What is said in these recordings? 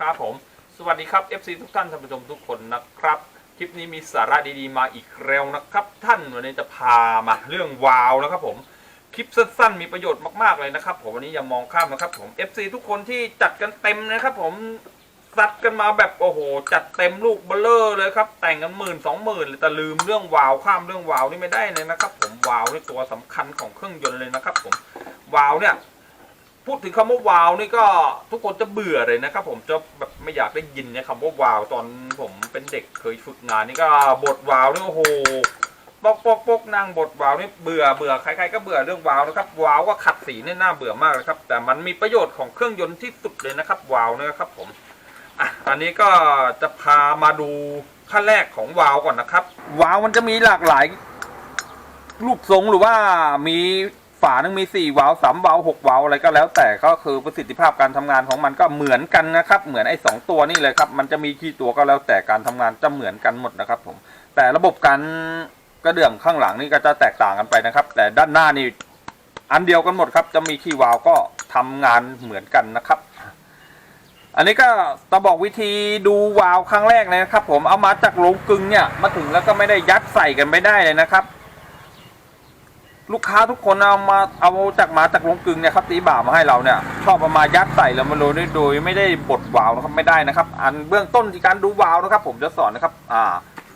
ครับผม สวัสดีครับ FC ทุกท่านท่านผู้ชมทุกคนนะครับ คลิปนี้มีสาระดีๆมาอีกแล้วนะครับ ท่านวันนี้จะพามาเรื่องวาวนะครับผม คลิปสั้นๆ มีประโยชน์มากๆเลยนะครับ ผมวันนี้อย่ามองข้ามนะครับผม FC ทุกคนที่จัดกันเต็มนะครับผมซัดกันมาแบบโอ้โห จัดเต็มลูกเบลเลอร์เลยครับแต่งกันหมื่นสองหมื่นแต่ลืมเรื่องวาวข้ามเรื่องวาวนี่ไม่ได้เลยนะครับ ผมวาวนี่ตัวสำคัญของเครื่องยนต์เลยนะครับ ผมวาวเนี่ย พูดถึงคำว่าวาวนี่ก็ทุกคนจะเบื่อเลยนะครับผมจะแบบไม่อยากได้ยินเนี่ยคำว่าวาวตอนผมเป็นเด็กเคยฝึกงานนี่ก็บทวาวนี่โอ้โหปอกปอกปอกนั่งบทวาวนี่เบื่อเบื่อใครๆก็เบื่อเรื่องวาวนะครับวาวก็ขัดสีนี่น่าเบื่อมากเลยครับ แต่มันมีประโยชน์ของเครื่องยนต์ที่สุดเลยนะครับวาวนะครับผมอะอันนี้ก็จะพามาดูขั้นแรกของวาวก่อนนะครับวาวมันจะมีหลากหลายรูปทรงหรือว่ามี ฝาหนึ่งมีสี่วาล์วสามวาล์วหกวาล์วอะไรก็แล้วแต่ก็คือประสิทธิภาพการทำงานของมันก็เหมือนกันนะครับ เหมือนไอ้สองตัวนี่เลยครับ มันจะมีกี่ตัวก็แล้วแต่การทำงานจะเหมือนกันหมดนะครับ ผม แต่ระบบการกระเดื่องข้างหลังนี่ก็จะแตกต่างกันไปนะครับ แต่ด้านหน้านี่อันเดียวกันหมดครับ จะมีขี้วาล์วก็ทำงานเหมือนกันนะครับ อันนี้ก็จะบอกวิธีดูวาล์วครั้งแรกเลยนะครับ ผมเอามาจากโรงกึงเนี่ยมาถึงแล้วก็ไม่ได้ยัดใส่กันไม่ได้เลยนะครับ ลูกค้าทุกคนเอามาเอาจากมาจากโรงกึงเนี่ยครับตีบ่ามาให้เราเนี่ยชอบเอามายัดใส่แล้วมาโรยโดยไม่ได้บดวาวนะครับไม่ได้นะครับ อันเบื้องต้นที่การดูวาวนะครับ ผมจะสอนนะครับ อ่า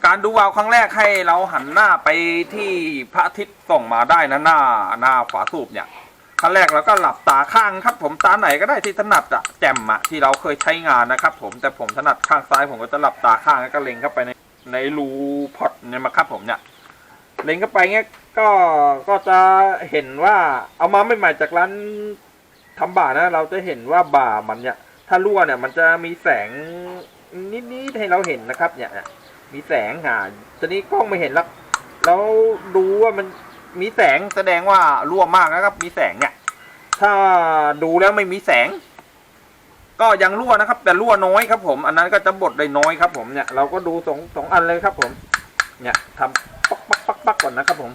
การดูวาวครั้งแรกให้เราหันหน้าไปที่พระอาทิตย์ส่องมาได้นะหน้าหน้าฝาสูบเนี่ยครั้งแรกเราก็หลับตาข้างครับ ผมตาไหนก็ได้ที่ถนัดอะแจ่มอะที่เราเคยใช้งานนะครับ ผมแต่ผมถนัดข้างซ้ายผมก็จะหลับตาข้างแล้วก็เล็งเข้าไปในในรูพอตเนี่ยมาครับผมเนี่ย เล็งเข้าไปเงี้ยก็ก็จะเห็นว่าเอามาใหม่ๆจากร้านทำบ่านะ เราจะเห็นว่าบ่ามันเนี่ย ถ้ารั่วเนี่ย มันจะมีแสงนิดๆให้เราเห็นนะครับ เนี่ยมีแสงอ่าตอนนี้กล้องไม่เห็นแล้วแล้วดูว่ามันมีแสงแสดงว่ารั่วมากนะครับ มีแสงเนี่ย ถ้าดูแล้วไม่มีแสง ก็ยังรั่วนะครับ แต่รั่วน้อยครับ ผม อันนั้นก็จะบดได้น้อยครับ ผมเนี่ยเราก็ดูสองสองอันเลยครับ ผม เนี่ยทำ ปักปักก่อนนะครับผม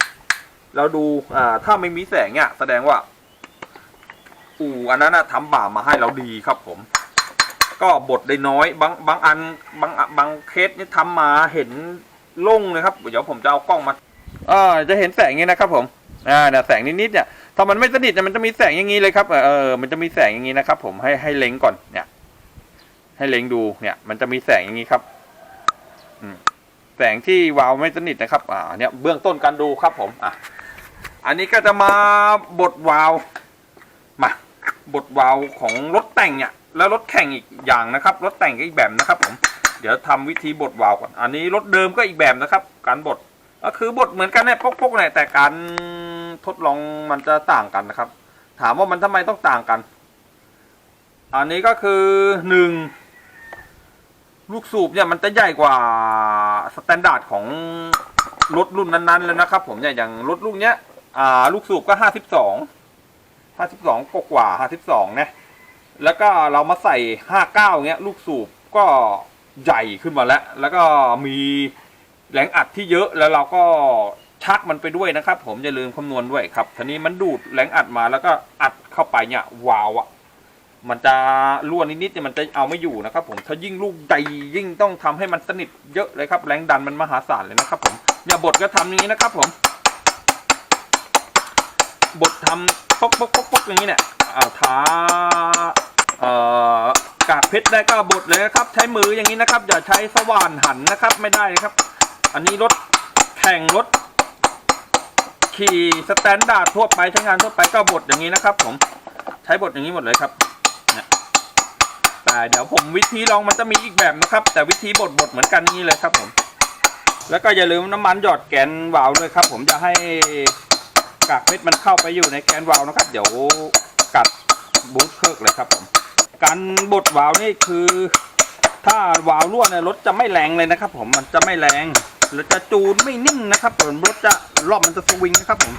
เราดูอ่าถ้าไม่มีแสงเนี่ยแสดงว่า อู่อันนั้นนะทำบ่ามาให้เราดีครับผม ก็บดได้น้อย บางบางอันบางบางเคสนี่ทำมาเห็นล่งเลยครับ เดี๋ยวผมจะเอากล้องมาอ่าจะเห็นแสงอย่างนี้นะครับ ผมอ่าเนี่ยแสงนิดๆเนี่ยถ้ามันไม่สนิทเนี่ยมันจะมีแสงอย่างนี้เลยครับเออมันจะมีแสงอย่างนี้นะครับ ผมให้ให้เล็งก่อนเนี่ย ให้เล็งดูเนี่ย มันจะมีแสงอย่างนี้ครับ แสงที่วาวไม่สนิทนะครับ อ่าเนี่ยเบื้องต้นการดูครับผมอะอันนี้ก็จะมาบดวาวมาบดวาวของรถแต่งเนี่ยแล้วรถแข่งอีกอย่างนะครับ รถแต่งก็อีกแบบนะครับผมเดี๋ยวทำวิธีบดวาวก่อน อันนี้รถเดิมก็อีกแบบนะครับ การบดก็คือบดเหมือนกันเนี่ยปกๆเนี่ยแต่การทดลองมันจะต่างกันนะครับ ถามว่ามันทำไมต้องต่างกัน อันนี้ก็คือหนึ่งลูกสูบเนี่ยมันจะใหญ่กว่า สแตนดาร์ดของรถรุ่นนั้นๆเลยนะครับ ผมเนี่ยอย่างรถรุ่นเนี้ยอ่าลูกสูบก็ห้าสิบสองห้าสิบสองกว่าห้าสิบสองนะแล้วก็เรามาใส่ห้าเก้าเงี้ย ลูกสูบก็ใหญ่ขึ้นมาแล้ว แล้วก็มีแรงอัดที่เยอะแล้วเราก็ชักมันไปด้วยนะครับ ผมอย่าลืมคำนวณด้วยครับทีนี้มันดูดแรงอัดมาแล้วก็อัดเข้าไปเนี่ยวาวอะ มันจะรั่วนิดๆเนี่ยมันจะเอาไม่อยู่นะครับ ผมถ้ายิ่งลูกใหญ่ยิ่งต้องทำให้มันสนิทเยอะเลยครับ แรงดันมันมหาศาลเลยนะครับ ผมอย่าบดก็ทำอย่างนี้นะครับ ผมบดทำปกปกปกปกอย่างนี้เนี่ยเอาทาเอ่อกากเพชรได้ก็บดเลยนะครับ ใช้มืออย่างนี้นะครับ อย่าใช้สว่านหันนะครับ ไม่ได้ครับ อันนี้รถแข่งรถขี่สแตนดาร์ดทั่วไปใช้งานทั่วไปก็บดอย่างนี้นะครับ ผมใช้บดอย่างนี้หมดเลยครับ แต่เดี๋ยวผมวิธีลองมันจะมีอีกแบบนะครับ แต่วิธีบดบดเหมือนกันนี่เลยครับผม แล้วก็อย่าลืมน้ำมันหยอดแกนวาล์วด้วยครับ ผมจะให้กากเพชรมันเข้าไปอยู่ในแกนวาล์วนะครับ เดี๋ยวกัดบูทเคิร์กเลยครับผม การบดวาล์วนี่คือ ถ้าวาล์วรั่วเนี่ยรถจะไม่แรงเลยนะครับ ผมมันจะไม่แรงแล้วจะจูนไม่นิ่งนะครับผมรถจะรอบมันจะสวิงนะครับผม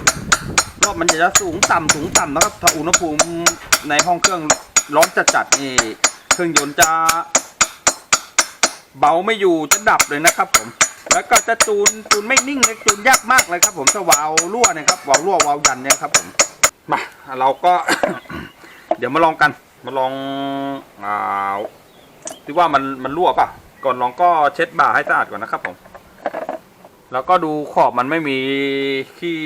รอบมันจะสูงต่ำสูงต่ำนะครับถ้าอุณหภูมิในห้องเครื่องร้อนจัดๆนี่ เครื่องยนต์จะเบาไม่อยู่จะดับเลยนะครับผม แล้วก็จะจูนจูนไม่นิ่งเลยจูนยากมากเลยครับ ผมถ้าวาล์วรั่วเนะครับวาล์วรั่ววาล์วยันเนี่ยครับ ผมมาเราก็ เดี๋ยวมาลองกัน มาลองอ่าที่ว่ามันมันรั่วป่ะ ก่อนลองก็เช็ดบ่าให้สะอาดก่อนนะครับ ผม แล้วก็ดูขอบมันไม่มีขี้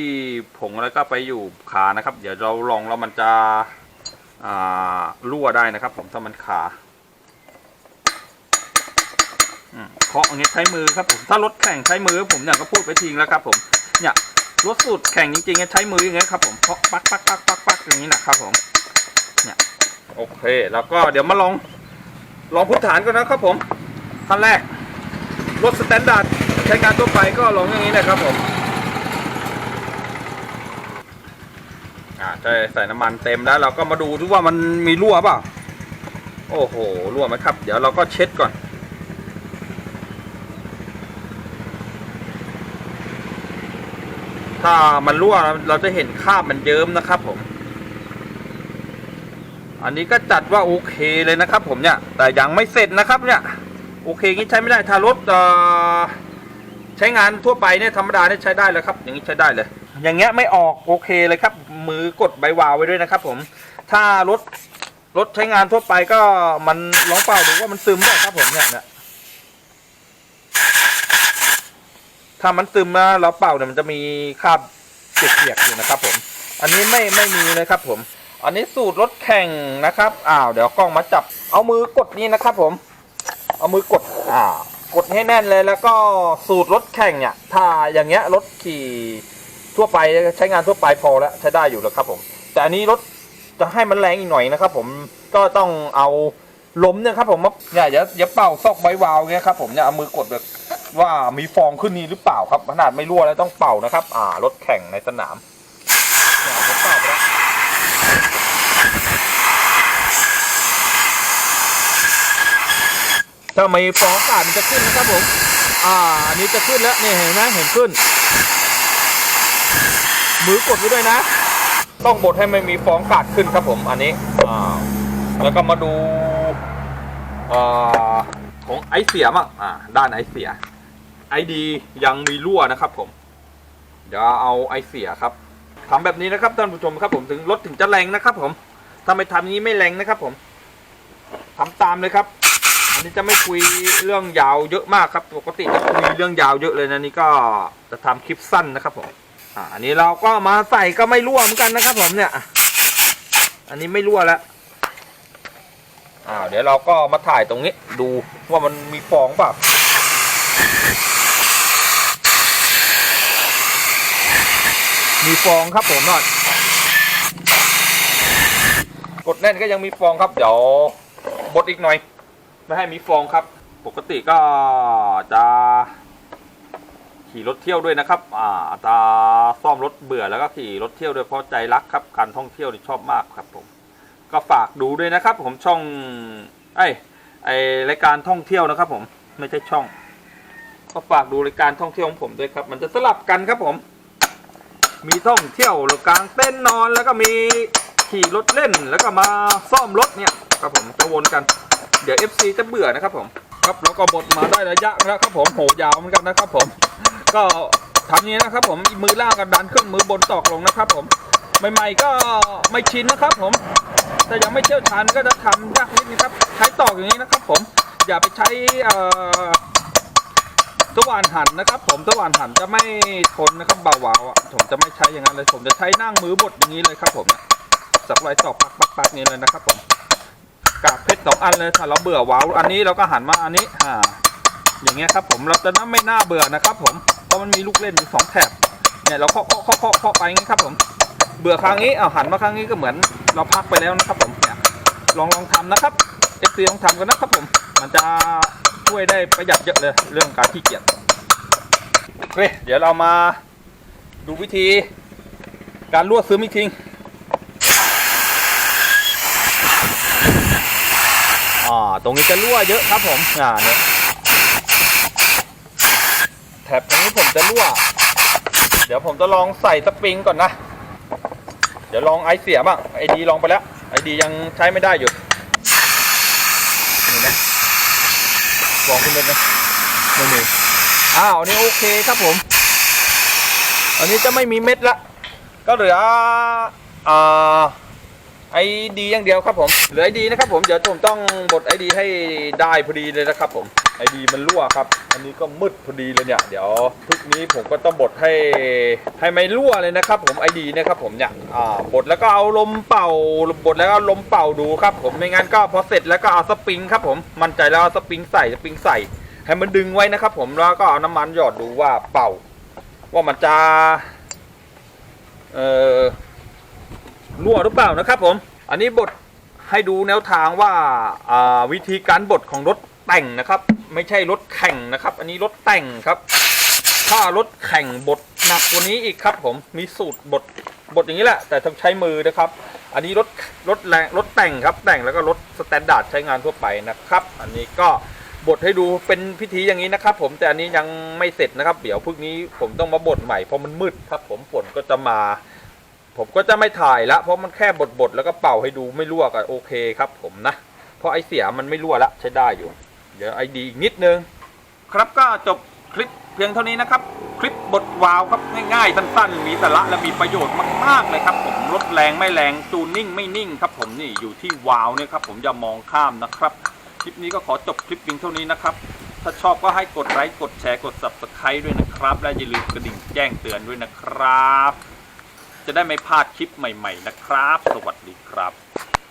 ผงอะไรก็ไปอยู่ขานะครับ เดี๋ยวเราลองแล้วมันจะ อ่ารั่วได้นะครับ ผมถ้ามันขาอืม เคาะอย่างเงี้ยใช้มือครับผมถ้ารถแข่งใช้มือผมเนี่ยก็พูดไปทิ้งแล้วครับผมเนี่ยรถสูตรแข่งจริงๆใช้มืออย่างเงี้ยครับผมเคาะปักปักปักปักปักอย่างนี้นะครับผมเนี่ยโอเค แล้วก็เดี๋ยวมาลองลองพื้นฐานกันนะครับผมขั้นแรกรถสแตนดาร์ดใช้งานทั่วไปก็ลองอย่างนี้นะครับผมอ่าใช่ใส่น้ำมันเต็มแล้ว เราก็มาดูดูว่ามันมีรั่วเปล่าโอ้โหรั่วไหมครับ เดี๋ยวเราก็เช็ดก่อน ถ้ามันรั่วเราจะเห็นคราบมันเยิ้มนะครับผม อันนี้ก็จัดว่าโอเคเลยนะครับผมเนี่ย แต่ยังไม่เสร็จนะครับเนี่ยโอเคงี้ใช้ไม่ได้ถ้ารถเอ่อใช้งานทั่วไปเนี่ยธรรมดาเนี่ยใช้ได้เลยครับ อย่างนี้ใช้ได้เลย อย่างเงี้ยไม่ออกโอเคเลยครับ มือกดใบวาล์วไว้ด้วยนะครับ ผม ถ้ารถรถใช้งานทั่วไปก็มันลองเป่าดูว่ามันซึมได้ครับผมเนี่ยเนี่ย ถ้ามันซึมนะเราเป่าเนี่ยมันจะมีคราบเปียกๆอยู่นะครับ ผม อันนี้ไม่ไม่มีเลยครับ ผม อันนี้สูตรรถแข่งนะครับอ้าวเดี๋ยวกล้องมาจับ เอามือกดนี่นะครับ ผม เอามือกดอ่ากดให้แน่นเลยแล้วก็สูตรรถแข่งเนี่ย ถ้าอย่างเงี้ยรถขี่ทั่วไปใช้งานทั่วไปพอแล้วใช้ได้อยู่แล้วครับ ผม แต่อันนี้รถจะให้มันแรงอีกหน่อยนะครับ ผมก็ต้องเอาล้มเนี่ยครับผมเนี่ยอย่าอย่าเป่าซอกใบวาล์วเงี้ยครับผมเนี่ยเอามือกดแบบ ว่ามีฟองขึ้นนี่หรือเปล่าครับ ขนาดไม่รั่วแล้วต้องเป่านะครับ อ่ารถแข่งในสนามเนี่ยผมเป่าไปแล้วถ้าไม่ฟองอากาศมันจะขึ้นนะครับผม อ่า อันนี้จะขึ้นแล้วนี่เห็นไหมเห็นขึ้น มือกดไว้ด้วยนะ ต้องบดให้ไม่มีฟองอากาศขึ้นครับผม อันนี้ อ่า แล้วก็มาดู อ่าของไอเสียมั่งอ่า ด้านไอเสีย ไอดียังมีรั่วนะครับ ผม เดี๋ยวเอาไอเสียครับทำแบบนี้นะครับท่านผู้ชมครับ ผมถึงรถถึงจะแรงนะครับ ผมถ้าไม่ทำอย่านี้ไม่แรงนะครับ ผมทำตามเลยครับ อันนี้จะไม่คุยเรื่องยาวเยอะมากครับปกติจะคุยเรื่องยาวเยอะเลยนะนี่ก็จะทำคลิปสั้นนะครับ ผม อ่าอันนี้เราก็มาใส่ก็ไม่รั่วเหมือนกันนะครับ ผมเนี่ย อันนี้ไม่รั่วแล้วอ่าเดี๋ยวเราก็มาถ่ายตรงนี้ ดูว่ามันมีฟองเปล่า มีฟองครับผมนอยกดแน่นก็ยังมีฟองครับเดี๋ยวบดอีกหน่อย ไม่ให้มีฟองครับ ปกติก็จะขี่รถเที่ยวด้วยนะครับ อ่าจะซ่อมรถเบื่อแล้วก็ขี่รถเที่ยวด้วยเพราะใจรักครับ การท่องเที่ยวนี่ชอบมากครับผม ก็ฝากดูด้วยนะครับ ผมช่อง ไอ้ไอรายการท่องเที่ยวนะครับ ผมไม่ใช่ช่อง ก็ฝากดูรายการท่องเที่ยวของผมด้วยครับ มันจะสลับกันครับผม มีท่องเที่ยวหรือกลางเต้นนอนแล้วก็มีขี่รถเล่นแล้วก็มาซ่อมรถเนี่ยครับผมจะวนกัน เดี๋ยว FC จะเบื่อนะครับผมครับแล้วก็บดมาได้ระยะแล้วครับผมโหยาวเหมือนกันนะครับผม ก็ทำนี้นะครับผมมือล่างกันดันขึ้นมือบนตอกลงนะครับผมใหม่ๆก็ไม่ชินนะครับผม แต่ยังไม่เชี่ยวชาญก็จะทำยากนิดนึงครับ ใช้ตอกอย่างนี้นะครับผม อย่าไปใช้ เอ่อสว่านหันนะครับ ผมสว่านหันจะไม่ทนนะครับเบาหวาวอะผมจะไม่ใช้อย่างนั้นเลยผมจะใช้นั่งมือบดอย่างนี้เลยครับผมเนี่ยสับไรตอกปักปักปักนี้เลยนะครับผมกากเพชรสองอันเลยถ้าเราเบื่อว้าวอันนี้เราก็หันมาอันนี้อ่าอย่างเงี้ยครับผมเราจะน่าไม่น่าเบื่อนะครับ ผมเพราะมันมีลูกเล่นอยู่สองแถบเนี่ยเราเคาะเคาะเคาะเคาะเคาะไปงงี้ครับผม เบื่อครั้งนี้เอาหันมาครั้งนี้ก็เหมือน เราพักไปแล้วนะครับผมเนี่ยลองลองทำนะครับเอฟซีลองทำกันนะครับผม มันจะ ช่วยได้ประหยัดเยอะเลยเรื่องการขี้เกียจโอเคเดี๋ยวเรามาดูวิธีการลวดซื้อมิทิ้งอ่าตรงนี้จะรั่วเยอะครับผมอ่าเนี่ยแถบตรงนี้ผมจะรั่ว เดี๋ยวผมจะลองใส่สปริงก่อนนะ เดี๋ยวลองไอเสียบ้างไอดีลองไปแล้วไอดียังใช้ไม่ได้อยู่ นี่นะล องขึ้นเลยนะไม่มีอ้าวนี่โอเคครับผม อันนี้จะไม่มีเม็ดละ ก็เหลืออ่า ไอดีอย่างเดียวครับผมเหลือไอดีนะครับผมเดี๋ยวผมต้องบดไอดีให้ได้พอดีเลยนะครับผมไอดีมันรั่วครับ อันนี้ก็มืดพอดีเลยเนี่ยเดี๋ยวทุกนี้ผมก็ต้องบดให้ให้ไม่รั่วเลยนะครับ ผมไอดีนะครับผมเนี่ยอ่าบดแล้วก็เอาลมเป่าบดแล้วก็ลมเป่าดูครับ ผมไม่งั้นก็พอเสร็จแล้วก็เอาสปริงครับผมมั่นใจแล้วเอาสปริงใส่สปริงใส่ให้มันดึงไว้นะครับ ผมแล้วก็เอาน้ำมันหยอดดูว่าเป่า ว่ามันจะเอ่อ รั่วหรือเปล่านะครับผม อันนี้บทให้ดูแนวทางว่าอ่าวิธีการบดของรถแต่งนะครับ ไม่ใช่รถแข่งนะครับ อันนี้รถแต่งครับ ถ้ารถแข่งบดหนักกว่านี้อีกครับ ผมมีสูตรบดบดอย่างนี้แหละ แต่ต้องใช้มือนะครับ อันนี้รถรถแรงรถแต่งครับ แต่งแล้วก็รถสแตนดาร์ดใช้งานทั่วไปนะครับ อันนี้ก็บดให้ดูเป็นพิธีอย่างนี้นะครับ ผมแต่อันนี้ยังไม่เสร็จนะครับ เดี๋ยวพรุ่งนี้ผมต้องมาบดใหม่เพราะมันมืดครับ ผมฝนก็จะมา ผมก็จะไม่ถ่ายละเพราะมันแค่บดบดๆแล้วก็เป่าให้ดูไม่รั่วก็โอเคครับ ผมนะ เพราะไอเสียมันไม่รั่วละใช้ได้อยู่ เดี๋ยวไอดีอีกนิดนึง ครับก็จบคลิปเพียงเท่านี้นะครับ คลิปบทวาวครับง่ายๆสั้นๆ มีสาระและมีประโยชน์มากๆเลยครับ ผมรถแรงไม่แรงจูนนิ่งไม่นิ่งครับผมนี่อยู่ที่วาวเนี่ยครับผมอย่ามองข้ามนะครับ คลิปนี้ก็ขอจบคลิปเพียงเท่านี้นะครับถ้าชอบก็ให้กดไลค์กดแชร์กด subscribe ด้วยนะครับ และอย่าลืมกระดิ่งแจ้งเตือนด้วยนะครับ จะได้ไม่พลาดคลิปใหม่ ๆ นะครับ สวัสดีครับ